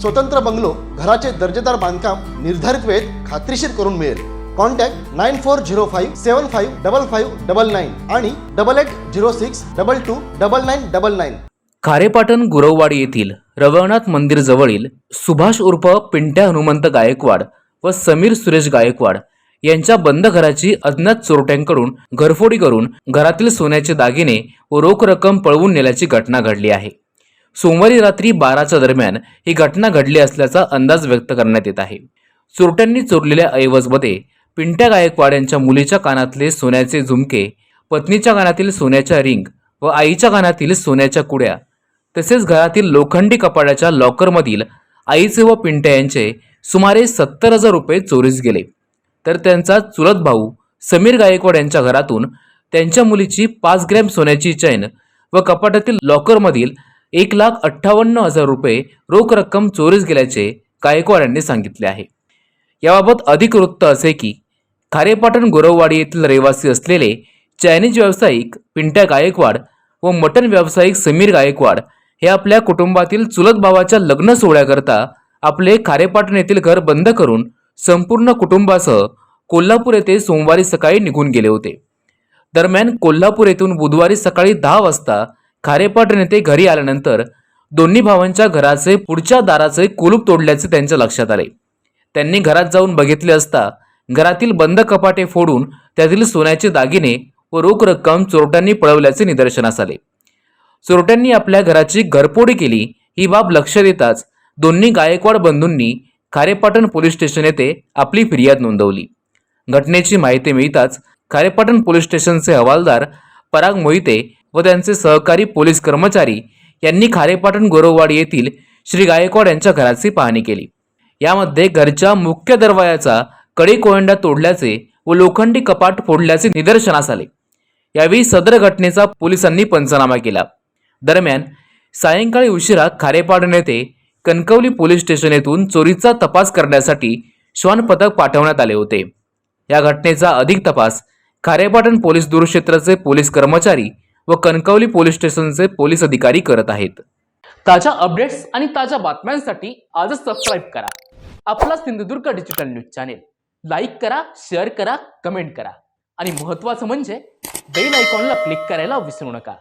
स्वतंत्र बंगलो घराचे दर्जेदार बांधकाम निर्धारित वेळेत खात्रीशीर करून मिळेल. Contact nine four zero five seven five double five double nine आणि double eight zero six double two double nine double nine. Kharepatan Guravwadi येथील रवळनाथ मंदिर जवळील सुभाष उर्फ पिंट्या हनुमंत गायकवाड व समीर सुरेश गायकवाड यांच्या बंद घराची अज्ञात चोरट्यांकडून घरफोडी करून घरातील सोन्याचे दागिने व रोख रक्कम पळवून नेल्याची घटना घडली आहे. सोमवारी रात्री बाराच्या दरम्यान ही घटना घडली असल्याचा अंदाज व्यक्त करण्यात येत आहे. चोरट्यांनी चोरलेल्या ऐवजमध्ये पिंट्या गायकवाड यांच्या मुलीच्या कानातले सोन्याचे झुमके पत्नीच्या कानातील सोन्याच्या रिंग व आईच्या कानातील सोन्याच्या कुड्या तसेच घरातील लोखंडी कपाड्याच्या लॉकरमधील आईचे व पिंट्या यांचे सुमारे सत्तर हजार रुपये चोरीस गेले. तर त्यांचा चुलत भाऊ समीर गायकवाड यांच्या घरातून त्यांच्या मुलीची पाच ग्रॅम सोन्याची चैन व कपाटातील लॉकरमधील एक लाख अठ्ठावन्न हजार रुपये रोख रक्कम चोरीस गेल्याचे गायकवाड यांनी सांगितले आहे. याबाबत अधिक वृत्त असे की खारेपाटण गोरववाडी येथील रहिवासी असलेले चायनीज व्यावसायिक पिंट्या गायकवाड व मटण व्यावसायिक समीर गायकवाड हे आपल्या कुटुंबातील चुलत भावाच्या लग्न सोहळ्याकरता आपले खारेपाटण येथील घर बंद करून संपूर्ण कुटुंबासह कोल्हापूर येथे सोमवारी सकाळी निघून गेले होते. दरम्यान कोल्हापूर येथून बुधवारी सकाळी दहा वाजता खारेपाटण नेते घरी आल्यानंतर दोन्ही भावांच्या घराचे पुढच्या दाराचे कुलूप तोडल्याचे त्यांच्या लक्षात आले. त्यांनी घरात जाऊन बघितले असता घरातील बंद कपाटे फोडून त्यातील सोन्याचे दागिने व रोख रक्कम चोरट्यांनी पळवल्याचे निदर्शनास आले. चोरट्यांनी आपल्या घराची घरपोडी केली ही बाब लक्ष देताच दोन्ही गायकवाड बंधूंनी खारेपाटण पोलीस स्टेशन येथे आपली फिर्याद नोंदवली. घटनेची माहिती मिळताच खारेपाटण पोलीस स्टेशनचे हवालदार पराग मोहिते व त्यांचे सहकारी पोलीस कर्मचारी यांनी खारेपाटण गोरववाडी येथील श्री गायकवाड यांच्या घराची पाहणी केली. यामध्ये घरच्या मुख्य दरवाजाचा कडी कोयंडा तोडल्याचे व लोखंडी कपाट फोडल्याचे निदर्शनास आले. यावेळी सदर घटनेचा पोलिसांनी पंचनामा केला. दरम्यान सायंकाळी उशिरा खारेपाटण येथे कणकवली पोलीस स्टेशन येथून चोरीचा तपास करण्यासाठी श्वान पथक पाठवण्यात आले होते. या घटनेचा अधिक तपास खारेपाटण पोलीस दूरक्षेत्राचे पोलीस कर्मचारी व कणकवली पोलीस स्टेशनचे पोलीस अधिकारी करत आहेत. ताज्या अपडेट्स आणि ताज्या बातम्यांसाठी आजच सबस्क्राईब करा. आपला Sindhudurg digital news channel like करा शेअर करा कमेंट करा. आणि महत्त्वाचं म्हणजे बेल आयकॉनला क्लिक करायला विसरू नका.